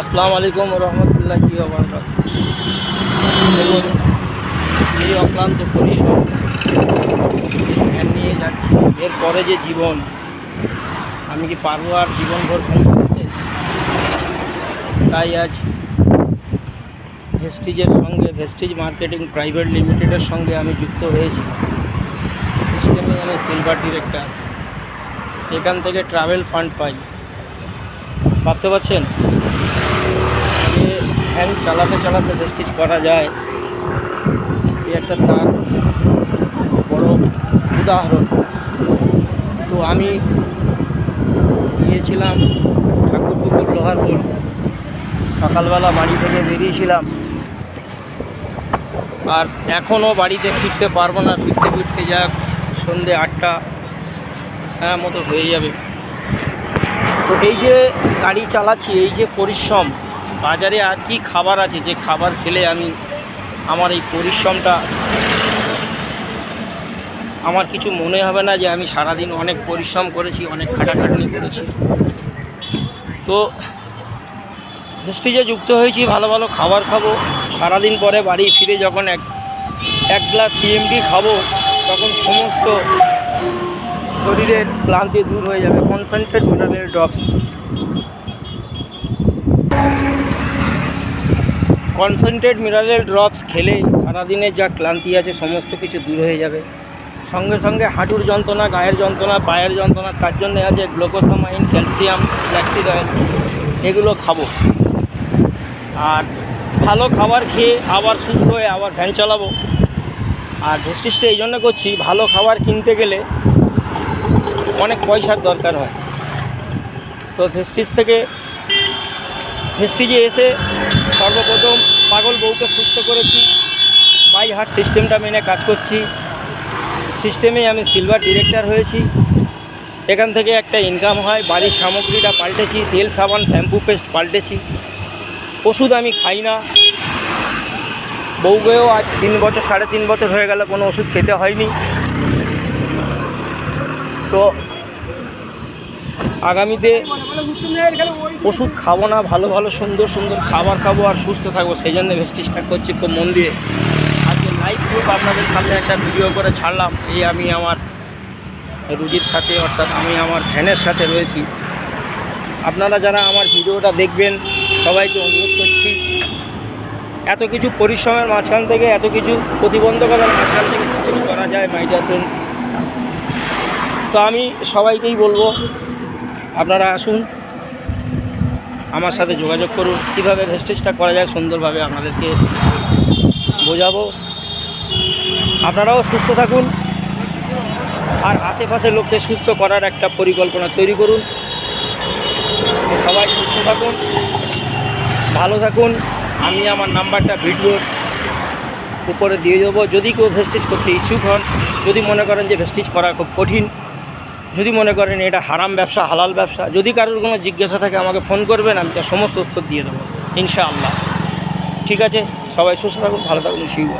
আসসালামু আলাইকুম রহমতুল্লাহ কি দেখুন এই অক্লান্ত পরিশ্রম নিয়ে যাচ্ছি। এরপরে যে জীবন, আমি কি পারব আর জীবনভর করতে? তাই আজ ভেস্টিজের সঙ্গে, ভেস্টিজ মার্কেটিং প্রাইভেট লিমিটেডের সঙ্গে আমি যুক্ত হয়েছি। সিস্টেমে আমি সিলভার ডিরেক্টর। এখান থেকে ট্রাভেল ফান্ড পাই। ভাবতে পারছেন? যে ফ্যান চালাতে চালাতে ভেস্টিজ করা যায়। এই একটা তার বড় উদাহরণ। তো আমি গিয়েছিলাম ঠাকুরপুকুর লোহারপুর সকালবেলা বাড়ি থেকে বেরিয়েছিলাম। আর এখনও বাড়িতে ফিরতে পারব না। ফিরতে ফিরতে যাক সন্ধে আটটা হ্যাঁ মতো হয়ে যাবে। তো এই যে গাড়ি চালাচ্ছি, এই যে পরিশ্রম বাজারে আর কি খাবার আছে? যে খাবার খেলে আমি আমার এই পরিশ্রমটা আমার কিছু মনে হবে না যে আমি সারাদিন অনেক পরিশ্রম করেছি, অনেক খাটাখাটনি করেছি। তো ভেস্টিজে যুক্ত হয়েছি, ভালো ভালো খাবার খাব। সারাদিন পরে বাড়ি ফিরে যখন এক এক গ্লাস সিএমডি খাব, তখন সমস্ত শরীরের ক্লান্তি দূর হয়ে যাবে concentrate mineral drops concentrate mineral drops খেলে সারাদিনের যা ক্লান্তি আছে, সমস্ত কিছু দূর হয়ে যাবে। সঙ্গে সঙ্গে হাঁটুর যন্ত্রণা, গায়ের যন্ত্রণা, পায়ের যন্ত্রণা, তার জন্য আছে গ্লুকোসামাইন, ক্যালসিয়াম ফ্ল্যাক্সিড অয়েল এগুলো খাব। আর ভালো খাবার খেয়ে আবার সুস্থ হয়ে আবার ভ্যান চালাবো। আর ভেস্টিসটা এই জন্য করছি, ভালো খাবার কিনতে গেলে অনেক পয়সার দরকার হয়। তো ভেস্টিজ থেকে ভেস্টিজে এসে সর্বপ্রথম পাগল বউকে সুস্থ করেছি। বাই হার্ট সিস্টেমটা মেনে কাজ করছি। সিস্টেমে আমি সিলভার ডিরেক্টর হয়েছি। এখান থেকে একটা ইনকাম হয়, বাড়ির সামগ্রীটা পাল্টেছি, তেল, সাবান, শ্যাম্পু, পেস্ট পাল্টেছি। ওষুধ আমি খাই না। বউকেও আজ তিন বছর, সাড়ে তিন বছর হয়ে গেল, কোনো ওষুধ খেতে হয়নি। তো আগামীতে ওষুধ খাব না, ভালো ভালো, সুন্দর সুন্দর খাবার খাব আর সুস্থ থাকব, সেই জন্য ভেস্টিসটা করছি খুব মন দিয়ে। আজকে লাইভ গ্রুপ আপনাদের সামনে একটা ভিডিও করে ছাড়লাম, এই আমি আমার রুজির সাথে, অর্থাৎ আমি আমার ফ্যানের সাথে রয়েছি। আপনারা যারা আমার ভিডিওটা দেখবেন, সবাইকে অনুরোধ করছি, এত কিছু পরিশ্রমের মাঝখান থেকে, এত কিছু প্রতিবন্ধকতার মাঝখান থেকে কিছু করা যায় মাই ডিয়ার ফ্রেন্ডস তো আমি সবাইকেই বলব আপনারা আসুন, আমার সাথে যোগাযোগ করুন। কীভাবে ভেস্টেজটা করা যায় সুন্দরভাবে আপনাদেরকে বোঝাবো। আপনারাও সুস্থ থাকুন আর আশেপাশের লোককে সুস্থ করার একটা পরিকল্পনা তৈরি করুন। সবাই সুস্থ থাকুন, ভালো থাকুন। আমি আমার নাম্বারটা ভিডিওর উপরে দিয়ে দেবো। যদি কেউ ভেস্টেজ করতে ইচ্ছুক হন, যদি মনে করেন যে ভেস্টেজ করা খুব কঠিন যদি মনে করেন এটা হারাম ব্যবসা, হালাল ব্যবসা, যদি কারোর কোনো জিজ্ঞাসা থাকে, আমাকে ফোন করবেন, আমি তার সমস্ত উত্তর দিয়ে দেবো, ইনশাআল্লাহ। ঠিক আছে? সবাই সুস্থ থাকুন, ভালো থাকুন শিব